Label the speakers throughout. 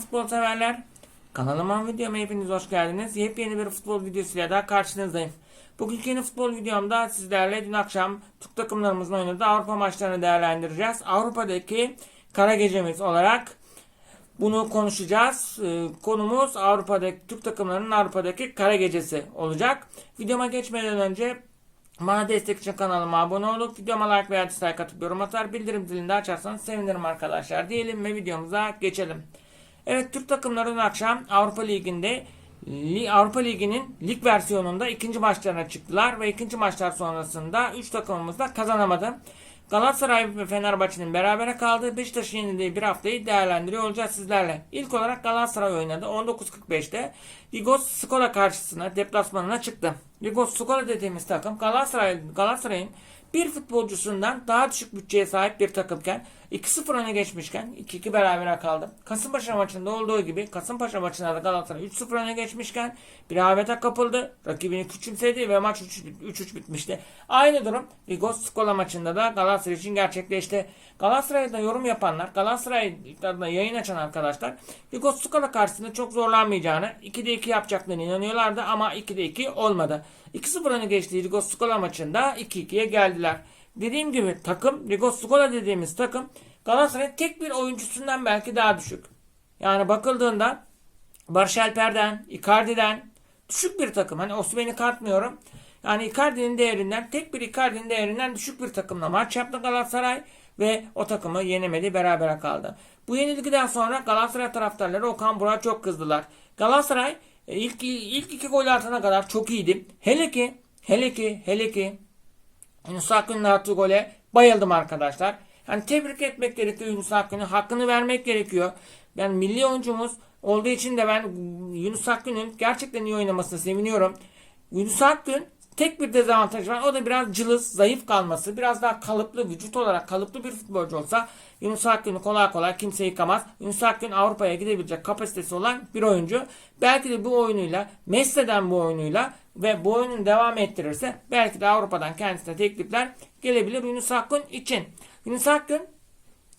Speaker 1: futbol severler. Kanalıma videoma hepiniz hoş geldiniz. Yepyeni bir futbol videosuyla daha karşınızdayım. Bugünkü yeni futbol videomda sizlerle dün akşam Türk takımlarımızın oynadığı Avrupa maçlarını değerlendireceğiz. Avrupa'daki kara gecemiz olarak bunu konuşacağız. Ee, Konumuz Avrupa'daki Türk takımlarının Avrupa'daki kara gecesi olacak. Videoma geçmeden önce bana destek için kanalıma abone olup videoma like veya dislike atıp yorum atar bildirim zilini de açarsanız sevinirim arkadaşlar diyelim ve videomuza geçelim. Evet Türk takımları dün akşam Avrupa Ligi'nde Li- Avrupa Ligi'nin lig versiyonunda ikinci maçlarına çıktılar ve ikinci maçlar sonrasında 3 takımımız da kazanamadı. Galatasaray ve Fenerbahçe'nin berabere kaldığı Beşiktaş'ın yenildiği bir haftayı değerlendiriyor olacağız sizlerle. İlk olarak Galatasaray oynadı. 19.45'te Vigos Skola karşısına deplasmanına çıktı. Vigos Skola dediğimiz takım Galatasaray Galatasaray'ın bir futbolcusundan daha düşük bütçeye sahip bir takımken 2-0 öne geçmişken 2-2 berabere kaldı. Kasımpaşa maçında olduğu gibi Kasımpaşa maçında da Galatasaray 3-0 öne geçmişken bir rehavete kapıldı. Rakibini küçümsedi ve maç 3-3 bitmişti. Aynı durum Vigos Skola maçında da Galatasaray için gerçekleşti. Galatasaray'da yorum yapanlar, Galatasaray'da yayın açan arkadaşlar Vigos Skola karşısında çok zorlanmayacağını, 2'de 2 yapacaklarına inanıyorlardı ama 2'de 2 olmadı. 2-0 öne geçtiği Rigos Skola maçında 2-2'ye geldiler. Dediğim gibi takım Rigos Skola dediğimiz takım Galatasaray'ın tek bir oyuncusundan belki daha düşük. Yani bakıldığında Barış Alper'den, Icardi'den düşük bir takım. Hani Osimhen'i katmıyorum. Yani Icardi'nin değerinden, tek bir Icardi'nin değerinden düşük bir takımla maç yaptı Galatasaray ve o takımı yenemedi, berabere kaldı. Bu yenilgiden sonra Galatasaray taraftarları Okan Burak'a çok kızdılar. Galatasaray e, ilk ilk iki gol atana kadar çok iyiydi. Hele ki, hele ki, hele ki Yunus Akgün'ün attığı gole bayıldım arkadaşlar. Yani tebrik etmek gerekiyor Yunus Akgün'ü. Hakkını vermek gerekiyor. Yani milli oyuncumuz olduğu için de ben Yunus Akgün'ün gerçekten iyi oynamasına seviniyorum. Yunus Akgün tek bir dezavantajı var. O da biraz cılız, zayıf kalması. Biraz daha kalıplı, vücut olarak kalıplı bir futbolcu olsa Yunus Akgün'ü kolay kolay kimse yıkamaz. Yunus Akgün Avrupa'ya gidebilecek kapasitesi olan bir oyuncu. Belki de bu oyunuyla, Messi'den bu oyunuyla ve bu oyununu devam ettirirse belki de Avrupa'dan kendisine teklifler gelebilir Yunus Akgün için. Yunus Akgün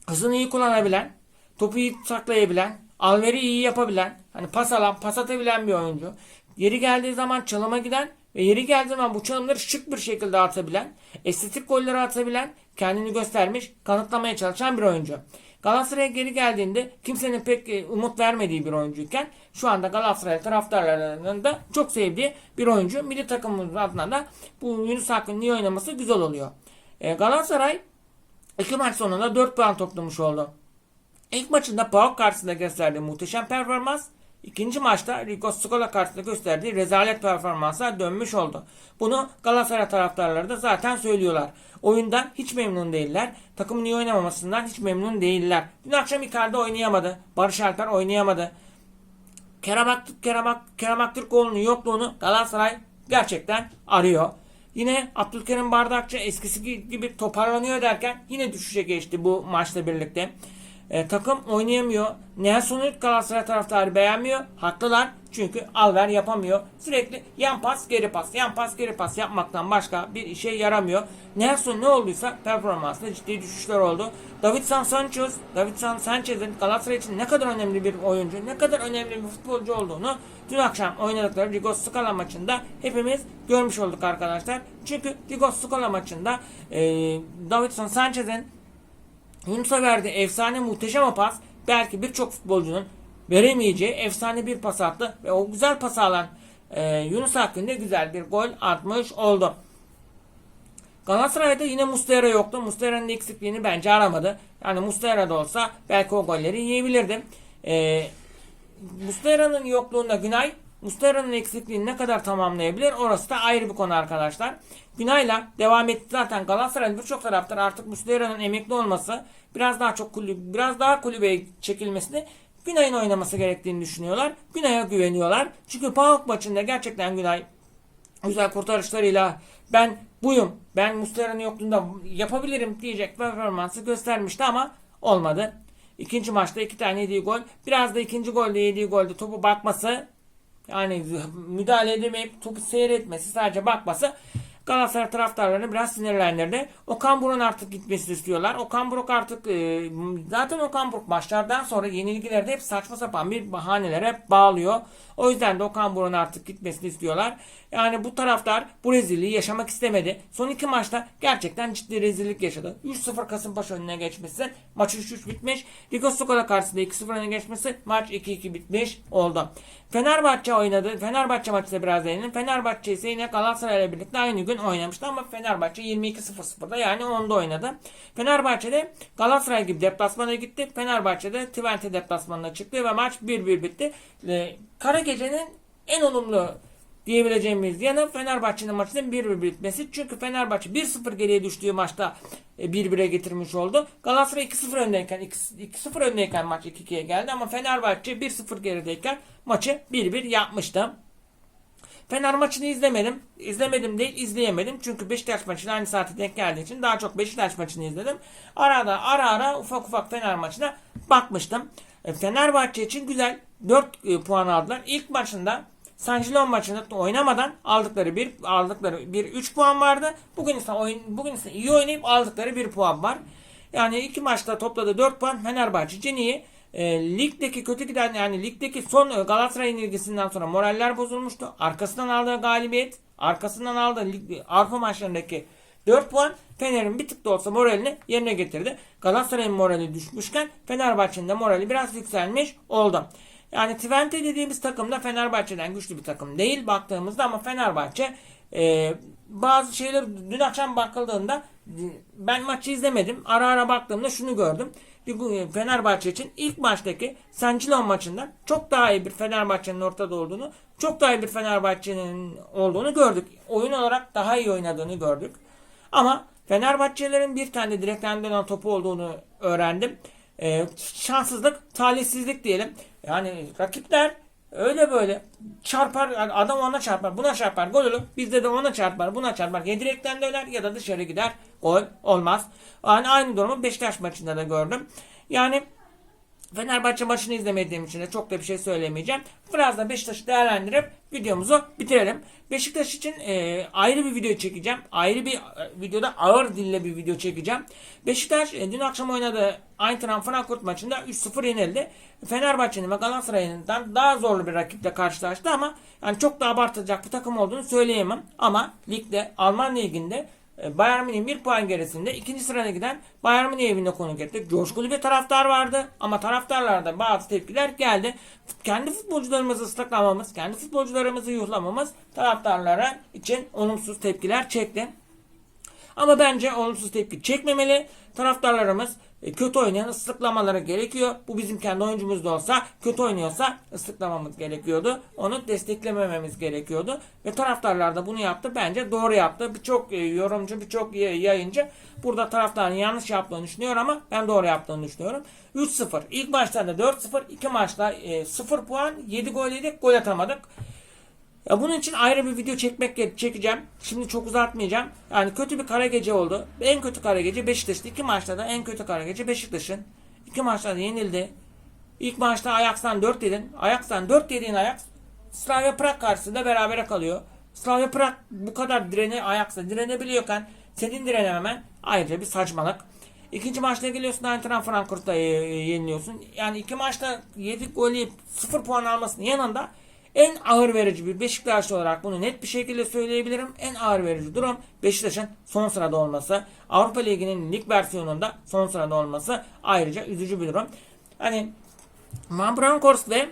Speaker 1: hızını iyi kullanabilen, topu iyi saklayabilen, alveri iyi yapabilen, hani pas alan, pas atabilen bir oyuncu. Yeri geldiği zaman çalıma giden ve yeri geldiği zaman bu çalımları şık bir şekilde atabilen, estetik golleri atabilen, kendini göstermiş, kanıtlamaya çalışan bir oyuncu. Galatasaray'a geri geldiğinde kimsenin pek e, umut vermediği bir oyuncuyken şu anda Galatasaray taraftarlarının da çok sevdiği bir oyuncu. Milli takımımız adına da bu Yunus Akgün'ün iyi oynaması güzel oluyor. E, Galatasaray iki maç sonunda 4 puan toplamış oldu. İlk maçında PAOK karşısında gösterdiği muhteşem performans, ikinci maçta Rico Scola karşısında gösterdiği rezalet performansa dönmüş oldu. Bunu Galatasaray taraftarları da zaten söylüyorlar. Oyundan hiç memnun değiller. Takımın iyi oynamamasından hiç memnun değiller. Dün akşam Icardi oynayamadı. Barış Alper oynayamadı. Kerem, Aktürk, Kerem, Ak- yokluğunu Galatasaray gerçekten arıyor. Yine Abdülkerim Bardakçı eskisi gibi toparlanıyor derken yine düşüşe geçti bu maçla birlikte. E, takım oynayamıyor. Nelson'u Galatasaray taraftarı beğenmiyor. Haklılar. Çünkü Alver yapamıyor. Sürekli yan pas geri pas yan pas geri pas yapmaktan başka bir işe yaramıyor. Nelson ne olduysa performansında ciddi düşüşler oldu. Davidson Sanchez, Davidson Sanchez'in Galatasaray için ne kadar önemli bir oyuncu, ne kadar önemli bir futbolcu olduğunu dün akşam oynadıkları Rigos Skala maçında hepimiz görmüş olduk arkadaşlar. Çünkü Rigos Skala maçında e, Davidson Sanchez'in Yunus'a verdiği efsane muhteşem pas belki birçok futbolcunun veremeyeceği efsane bir pas attı ve o güzel pas alan e, Yunus hakkında güzel bir gol atmış oldu. Galatasaray'da yine Muslera yoktu. Muslera'nın eksikliğini bence aramadı. Yani Muslera da olsa belki o golleri yiyebilirdi. E, Muslera'nın yokluğunda Günay Muslera'nın eksikliğini ne kadar tamamlayabilir orası da ayrı bir konu arkadaşlar. Günay'la devam etti zaten Galatasaray'ın birçok taraftar artık Muslera'nın emekli olması biraz daha çok kulüp, biraz daha kulübeye çekilmesini Günay'ın oynaması gerektiğini düşünüyorlar. Günay'a güveniyorlar. Çünkü PAOK maçında gerçekten Günay güzel kurtarışlarıyla ben buyum, ben Muslera'nın yokluğunda yapabilirim diyecek performansı göstermişti ama olmadı. İkinci maçta iki tane yediği gol. Biraz da ikinci golde yediği golde topu bakması yani müdahale edemeyip topu seyretmesi sadece bakması Galatasaray taraftarlarını biraz sinirlendirdi. Okan Buruk'un artık gitmesini istiyorlar. Okan Buruk artık e, zaten Okan Buruk maçlardan sonra yenilgilerde hep saçma sapan bir bahanelere bağlıyor. O yüzden de Okan Buruk'un artık gitmesini istiyorlar. Yani bu taraftar bu rezilliği yaşamak istemedi. Son iki maçta gerçekten ciddi rezillik yaşadı. 3-0 Kasımpaşa önüne geçmesi, maç 3-3 bitmiş. Rigo Skola karşısında 2-0 öne geçmesi, maç 2-2 bitmiş oldu. Fenerbahçe oynadı. Fenerbahçe maçı da biraz yenildi. Fenerbahçe ise yine Galatasaray ile birlikte aynı gün oynamıştı ama Fenerbahçe 22-0-0'da yani 10'da oynadı. Fenerbahçe'de Galatasaray gibi deplasmana gitti. Fenerbahçe'de Twente deplasmanına çıktı ve maç 1-1 bitti. Ee, Kara Gece'nin en olumlu diyebileceğimiz yanı Fenerbahçe'nin maçının 1-1 bitmesi. Çünkü Fenerbahçe 1-0 geriye düştüğü maçta e, 1-1'e getirmiş oldu. Galatasaray 2-0 öndeyken 2-0 öndeyken maç 2-2'ye geldi ama Fenerbahçe 1-0 gerideyken maçı 1-1 yapmıştı. Fener maçını izlemedim. İzlemedim değil izleyemedim. Çünkü Beşiktaş maçına aynı saate denk geldiği için daha çok Beşiktaş maçını izledim. Arada ara ara ufak ufak Fener maçına bakmıştım. E, Fenerbahçe için güzel 4 puan aldılar. İlk maçında Sancilon maçında oynamadan aldıkları bir aldıkları bir 3 puan vardı. Bugün ise oyun bugün ise iyi oynayıp aldıkları 1 puan var. Yani iki maçta topladı 4 puan Fenerbahçe için iyi. E, ligdeki kötü giden yani ligdeki son e, Galatasaray'ın ilgisinden sonra moraller bozulmuştu. Arkasından aldığı galibiyet, arkasından aldığı lig, Avrupa maçlarındaki 4 puan Fener'in bir tık da olsa moralini yerine getirdi. Galatasaray'ın morali düşmüşken Fenerbahçe'nin de morali biraz yükselmiş oldu. Yani Twente dediğimiz takım da Fenerbahçe'den güçlü bir takım değil baktığımızda ama Fenerbahçe e, bazı şeyler dün akşam bakıldığında e, ben maçı izlemedim. Ara ara baktığımda şunu gördüm. Fenerbahçe için ilk maçtaki Sancilon maçından çok daha iyi bir Fenerbahçe'nin ortada olduğunu, çok daha iyi bir Fenerbahçe'nin olduğunu gördük. Oyun olarak daha iyi oynadığını gördük. Ama Fenerbahçelerin bir tane direkten dönen topu olduğunu öğrendim. Ee, şanssızlık, talihsizlik diyelim. Yani rakipler öyle böyle çarpar, adam ona çarpar, buna çarpar, gol olur. Bizde de ona çarpar, buna çarpar. Ya direkten döner ya da dışarı gider. Gol olmaz. Yani aynı durumu Beşiktaş maçında da gördüm. Yani Fenerbahçe maçını izlemediğim için de çok da bir şey söylemeyeceğim. Biraz da Beşiktaş'ı değerlendirip videomuzu bitirelim. Beşiktaş için e, ayrı bir video çekeceğim. Ayrı bir e, videoda ağır dille bir video çekeceğim. Beşiktaş e, dün akşam oynadığı Eintracht Frankfurt maçında 3-0 yenildi. Fenerbahçe'nin ve Galatasaray'ından daha zorlu bir rakiple karşılaştı ama yani çok da abartacak bir takım olduğunu söyleyemem. Ama ligde Alman liginde Bayern Münih'in bir puan gerisinde ikinci sırada giden Bayern Münih evinde konuk etti. Coşkulu bir taraftar vardı ama taraftarlarda bazı tepkiler geldi. Kendi futbolcularımızı ıslaklamamız, kendi futbolcularımızı yuhlamamız taraftarlara için olumsuz tepkiler çekti. Ama bence olumsuz tepki çekmemeli. Taraftarlarımız e, kötü oynayan ıslıklamaları gerekiyor. Bu bizim kendi oyuncumuz da olsa kötü oynuyorsa ıslıklamamız gerekiyordu. Onu desteklemememiz gerekiyordu. Ve taraftarlar da bunu yaptı. Bence doğru yaptı. Birçok e, yorumcu, birçok yayıncı burada taraftarın yanlış yaptığını düşünüyor ama ben doğru yaptığını düşünüyorum. 3-0. İlk maçlarda 4-0. iki maçta 0 e, puan. 7 gol yedik. Gol atamadık. Ya bunun için ayrı bir video çekmek çekeceğim. Şimdi çok uzatmayacağım. Yani kötü bir kara gece oldu. En kötü kara gece Beşiktaş'tı. İki maçta da en kötü kara gece Beşiktaş'ın. İki maçta da yenildi. İlk maçta Ajax'tan 4 yedin. Ajax'tan 4 yediğin Ajax Slavia Prag karşısında berabere kalıyor. Slavia Prag bu kadar direne Ajax'a direnebiliyorken senin direnememen ayrıca bir saçmalık. İkinci maçta geliyorsun Eintracht Frankfurt'ta yeniliyorsun. Yani iki maçta 7 gol yiyip 0 puan almasının yanında en ağır verici bir Beşiktaşlı olarak bunu net bir şekilde söyleyebilirim. En ağır verici durum Beşiktaş'ın son sırada olması. Avrupa Ligi'nin lig versiyonunda son sırada olması ayrıca üzücü bir durum. Hani Van Bronckhorst ve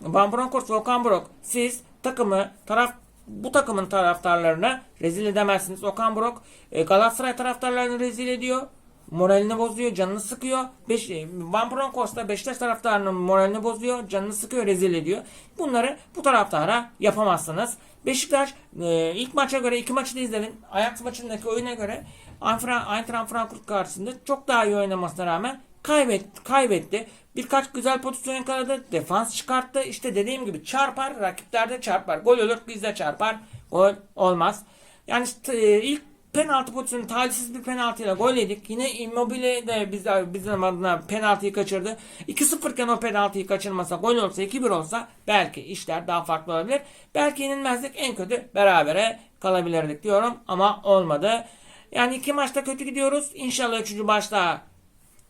Speaker 1: Van Bronckhorst ve Okan Buruk siz takımı taraf bu takımın taraftarlarını rezil edemezsiniz. Okan Buruk e, Galatasaray taraftarlarını rezil ediyor moralini bozuyor, canını sıkıyor. Beş, e, Van Bronckhorst da Beşiktaş taraftarının moralini bozuyor, canını sıkıyor, rezil ediyor. Bunları bu taraftara yapamazsınız. Beşiktaş e, ilk maça göre iki maçı da izledim. Ajax maçındaki oyuna göre Eintracht Frankfurt karşısında çok daha iyi oynamasına rağmen kaybetti. kaybetti. Birkaç güzel pozisyon yakaladı. Defans çıkarttı. İşte dediğim gibi çarpar. Rakiplerde çarpar. Gol olur bizde çarpar. Gol olmaz. Yani e, ilk penaltı pozisyonu talihsiz bir penaltıyla gol yedik. Yine Immobile de biz, bizim adına penaltıyı kaçırdı. 2-0 iken o penaltıyı kaçırmasa gol olsa 2-1 olsa belki işler daha farklı olabilir. Belki yenilmezdik en kötü berabere kalabilirdik diyorum ama olmadı. Yani iki maçta kötü gidiyoruz. İnşallah üçüncü maçta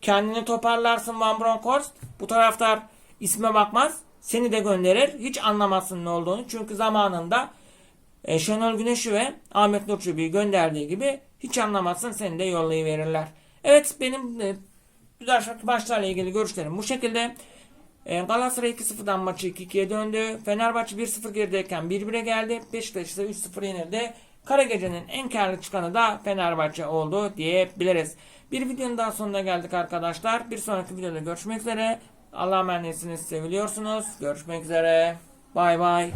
Speaker 1: kendini toparlarsın Van Bronckhorst. Bu taraftar isme bakmaz. Seni de gönderir. Hiç anlamazsın ne olduğunu. Çünkü zamanında e, Şenol Güneş'i ve Ahmet Nur Çebi'yi gönderdiği gibi hiç anlamazsın seni de yollayıverirler. Evet benim e, güzel maçlarla ilgili görüşlerim bu şekilde. E, Galatasaray 2-0'dan maçı 2-2'ye döndü. Fenerbahçe 1-0 gerideyken 1-1'e geldi. Beşiktaş ise 3-0 yenildi. Kara gecenin en karlı çıkanı da Fenerbahçe oldu diyebiliriz. Bir videonun daha sonuna geldik arkadaşlar. Bir sonraki videoda görüşmek üzere. Allah'a emanetsiniz. Seviliyorsunuz. Görüşmek üzere. Bay bay.